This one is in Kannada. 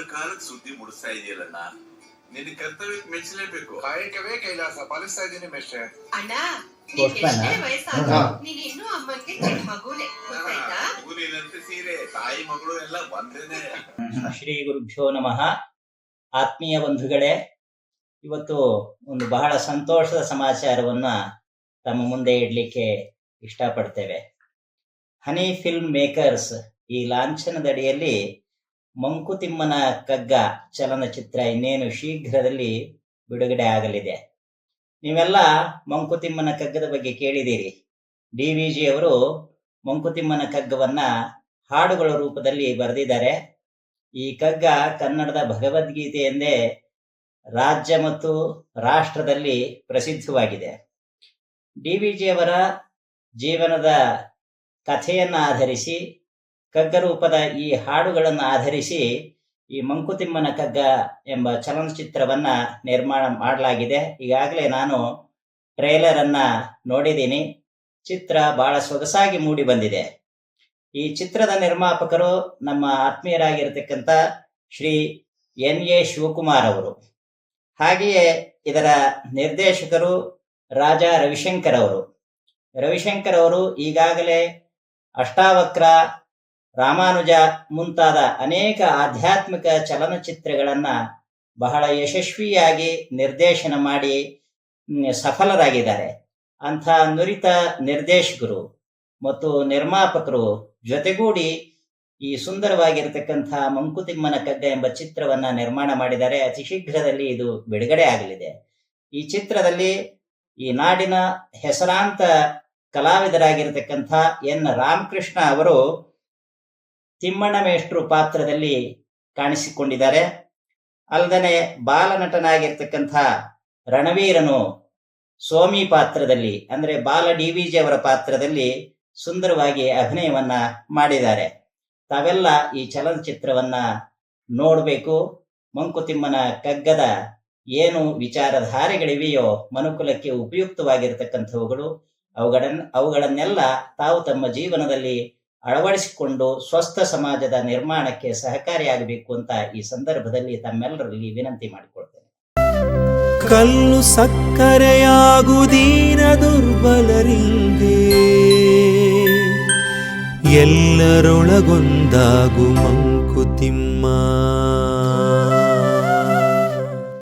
ಕಾಲ ಕಾಲಕ್ಕೆ ಸುದ್ದಿ ಮುಡಿಸ್ತಾ ಇದೆಯಲ್ಲಣ್ಣ ನಿನ್ನ ಕರ್ತವ್ಯಕ್ಕೆ ಮೆಚ್ಚಲೇಬೇಕು ಕಾಯಕವೇ ಕೈಲಾಸ ಪಾಲಿಸ್ತಾ ಇದ್ದೀನಿ ಮೇಷ್ಟ್ರೆ. ಅಣ್ಣ ಪೋಸ್ಟ್ಮ್ಯಾನ? ನಿನ್ಗೆ ಎಷ್ಟೇ ವಯಸ್ಸಾದ್ರೂ ನೀನ್ ಇನ್ನೂ ಅಮ್ಮನ್ಗೆ ಚಿಕ್ಕ ಮಗುನೇ ಗೊತ್ತಾಯ್ತಾ? ಮಗುನಿನಂತೆ ಸೀರೆ ತಾಯಿ ಮಗಳು ಎಲ್ಲ ಒಂದೇನೆ. ಶ್ರೀ ಗುರುಭ್ಯೋ ನಮಃ. ಆತ್ಮೀಯ ಬಂಧುಗಳೇ ಇವತ್ತು ಒಂದು ಬಹಳ ಸಂತೋಷದ ಸಮಾಚಾರವನ್ನ ತಮ್ಮ ಮುಂದೆ ಇಡ್ಲಿಕ್ಕೆ ಇಷ್ಟಪಡ್ತೇವೆ. ಹನಿ ಫಿಲ್ಮ್ ಮೇಕರ್ಸ್ ಈ ಲಾಂಛನದಡಿಯಲ್ಲಿ ಮಂಕುತಿಮ್ಮನ ಕಗ್ಗ ಚಲನಚಿತ್ರ ಇನ್ನೇನು ಶೀಘ್ರದಲ್ಲಿ ಬಿಡುಗಡೆ ಆಗಲಿದೆ. ನೀವೆಲ್ಲ ಮಂಕುತಿಮ್ಮನ ಕಗ್ಗದ ಬಗ್ಗೆ ಕೇಳಿದ್ದೀರಿ. ಡಿ ವಿ ಜಿ ಅವರು ಮಂಕುತಿಮ್ಮನ ಕಗ್ಗವನ್ನ ಹಾಡುಗಳ ರೂಪದಲ್ಲಿ ಬರೆದಿದ್ದಾರೆ. ಈ ಕಗ್ಗ ಕನ್ನಡದ ಭಗವದ್ಗೀತೆ ಎಂದೇ ರಾಜ್ಯ ಮತ್ತು ರಾಷ್ಟ್ರದಲ್ಲಿ ಪ್ರಸಿದ್ಧವಾಗಿದೆ. ಡಿ ವಿ ಜಿಯವರ ಜೀವನದ ಕಥೆಯನ್ನು ಆಧರಿಸಿ ಕಗ್ಗ ರೂಪದ ಈ ಹಾಡುಗಳನ್ನು ಆಧರಿಸಿ ಈ ಮಂಕುತಿಮ್ಮನ ಕಗ್ಗ ಎಂಬ ಚಲನಚಿತ್ರವನ್ನ ನಿರ್ಮಾಣ ಮಾಡಲಾಗಿದೆ. ಈಗಾಗಲೇ ನಾನು ಟ್ರೈಲರ್ ಅನ್ನ ನೋಡಿದ್ದೀನಿ. ಚಿತ್ರ ಬಹಳ ಸೊಗಸಾಗಿ ಮೂಡಿ ಬಂದಿದೆ. ಈ ಚಿತ್ರದ ನಿರ್ಮಾಪಕರು ನಮ್ಮ ಆತ್ಮೀಯರಾಗಿರ್ತಕ್ಕಂಥ ಶ್ರೀ ಎನ್ ಎ ಶಿವಕುಮಾರ್ ಅವರು. ಹಾಗೆಯೇ ಇದರ ನಿರ್ದೇಶಕರು ರಾಜಾ ರವಿಶಂಕರ್ ಅವರು. ರವಿಶಂಕರ್ ಅವರು ಈಗಾಗಲೇ ಅಷ್ಟಾವಕ್ರ ರಾಮಾನುಜ ಮುಂತಾದ ಅನೇಕ ಆಧ್ಯಾತ್ಮಿಕ ಚಲನಚಿತ್ರಗಳನ್ನ ಬಹಳ ಯಶಸ್ವಿಯಾಗಿ ನಿರ್ದೇಶನ ಮಾಡಿ ಸಫಲರಾಗಿದ್ದಾರೆ. ಅಂಥ ನುರಿತ ನಿರ್ದೇಶಕರು ಮತ್ತು ನಿರ್ಮಾಪಕರು ಜೊತೆಗೂಡಿ ಈ ಸುಂದರವಾಗಿರತಕ್ಕಂಥ ಮಂಕುತಿಮ್ಮನ ಕಗ್ಗ ಎಂಬ ಚಿತ್ರವನ್ನ ನಿರ್ಮಾಣ ಮಾಡಿದ್ದಾರೆ. ಅತಿ ಶೀಘ್ರದಲ್ಲಿ ಇದು ಬಿಡುಗಡೆ ಆಗಲಿದೆ. ಈ ಚಿತ್ರದಲ್ಲಿ ಈ ನಾಡಿನ ಹೆಸರಾಂತ ಕಲಾವಿದರಾಗಿರ್ತಕ್ಕಂಥ ಎನ್. ರಾಮಕೃಷ್ಣ ಅವರು ತಿಮ್ಮಣ್ಣ ಮೇಷ್ಟ್ರು ಪಾತ್ರದಲ್ಲಿ ಕಾಣಿಸಿಕೊಂಡಿದ್ದಾರೆ. ಅಲ್ಲದೆ ಬಾಲನಟನಾಗಿರ್ತಕ್ಕಂಥ ರಣವೀರನು ಸೋಮಿ ಪಾತ್ರದಲ್ಲಿ, ಅಂದ್ರೆ ಬಾಲ ಡಿ ವಿ ಜಿ ಅವರ ಪಾತ್ರದಲ್ಲಿ ಸುಂದರವಾಗಿ ಅಭಿನಯವನ್ನ ಮಾಡಿದ್ದಾರೆ. ತಾವೆಲ್ಲ ಈ ಚಲನಚಿತ್ರವನ್ನ ನೋಡಬೇಕು. ಮಂಕುತಿಮ್ಮನ ಕಗ್ಗದ ಏನು ವಿಚಾರಧಾರೆಗಳಿವೆಯೋ, ಮನುಕುಲಕ್ಕೆ ಉಪಯುಕ್ತವಾಗಿರತಕ್ಕಂಥವುಗಳು ಅವುಗಳನ್ನ ಅವುಗಳನ್ನೆಲ್ಲ ತಾವು ತಮ್ಮ ಜೀವನದಲ್ಲಿ ಅಳವಡಿಸಿಕೊಂಡು ಸ್ವಸ್ಥ ಸಮಾಜದ ನಿರ್ಮಾಣಕ್ಕೆ ಸಹಕಾರಿಯಾಗಬೇಕು ಅಂತ ಈ ಸಂದರ್ಭದಲ್ಲಿ ತಮ್ಮೆಲ್ಲರಲ್ಲಿ ವಿನಂತಿ ಮಾಡಿಕೊಳ್ತೇನೆ. ಕಲ್ಲು ಸಕ್ಕರೆಯಾಗುದೀನ ದುರ್ಬಲರಿಂಗೆ ಎಲ್ಲರೊಳಗೊಂದಾಗು ಮಂಕುತಿಮ್ಮ.